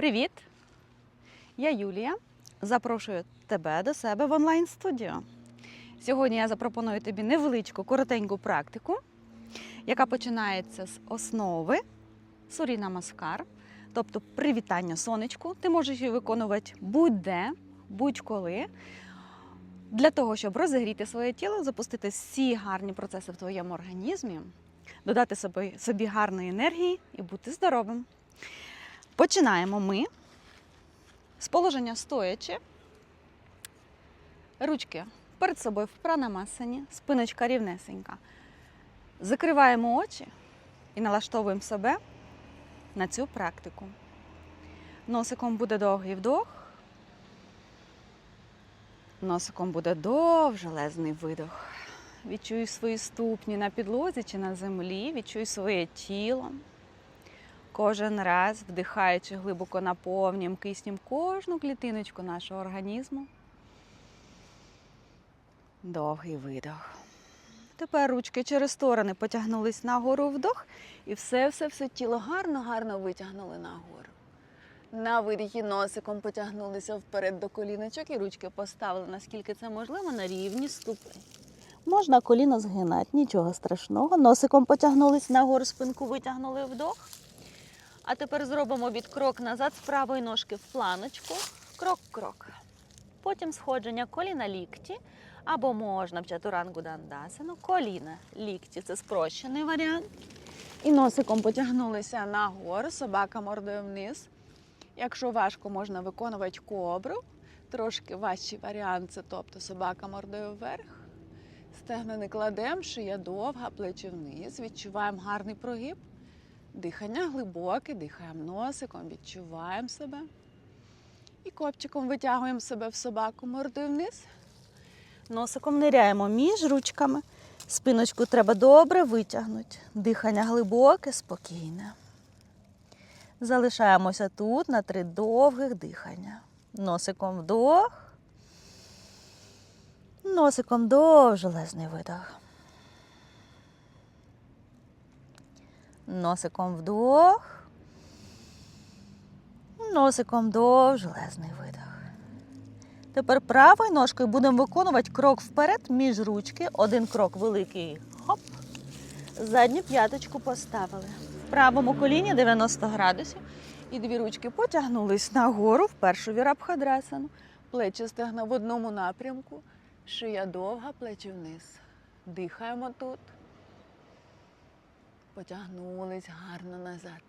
Привіт! Я Юлія. Запрошую тебе до себе в онлайн-студію. Сьогодні я запропоную тобі невеличку, коротеньку практику, яка починається з основи Суріна Маскар, тобто привітання сонечку. Ти можеш її виконувати будь-де, будь-коли. Для того, щоб розігріти своє тіло, запустити всі гарні процеси в твоєму організмі, додати собі, собі гарної енергії і бути здоровим. Починаємо ми з положення стоячи. Ручки перед собою в пранамасані, спиночка рівнесенька. Закриваємо очі і налаштовуємо себе на цю практику. Носиком буде довгий вдох. Носиком буде довжелезний видох. Відчуй свої ступні на підлозі чи на землі, відчуй своє тіло. Кожен раз вдихаючи глибоко наповнюємо киснем кожну клітиночку нашого організму. Довгий видох. Тепер ручки через сторони потягнулись нагору вдох і все-все-все тіло гарно-гарно витягнули нагору. На видихі носиком потягнулися вперед до коліночок і ручки поставили, наскільки це можливо, на рівні ступень. Можна коліно згинати, нічого страшного. Носиком потягнулись нагору, спинку витягнули вдох. А тепер зробимо від крок назад з правої ножки в планочку. Крок-крок. Потім сходження коліна лікті. Або можна в чатурангу дандасану. Коліна лікті це спрощений варіант. І носиком потягнулися нагору, собака мордою вниз. Якщо важко, можна виконувати кобру. Трошки важчий варіант це тобто собака мордою вверх. Стегна не кладемо, шия довга, плечі вниз. Відчуваємо гарний прогиб. Дихання глибоке, дихаємо носиком, відчуваємо себе. І копчиком витягуємо себе в собаку мордою вниз. Носиком ниряємо між ручками. Спиночку треба добре витягнути. Дихання глибоке, спокійне. Залишаємося тут на три довгих дихання. Носиком вдох. Носиком довжелезний видох. Носиком вдох. Носиком довжелезний видох. Тепер правою ножкою будемо виконувати крок вперед між ручки. Один крок великий. Хоп. Задню п'яточку поставили. В правому коліні 90 градусів. І дві ручки потягнулись нагору в першу вірабхадрасану. Плечі стегна в одному напрямку. Шия довга, плечі вниз. Дихаємо тут. Потягнулись гарно назад.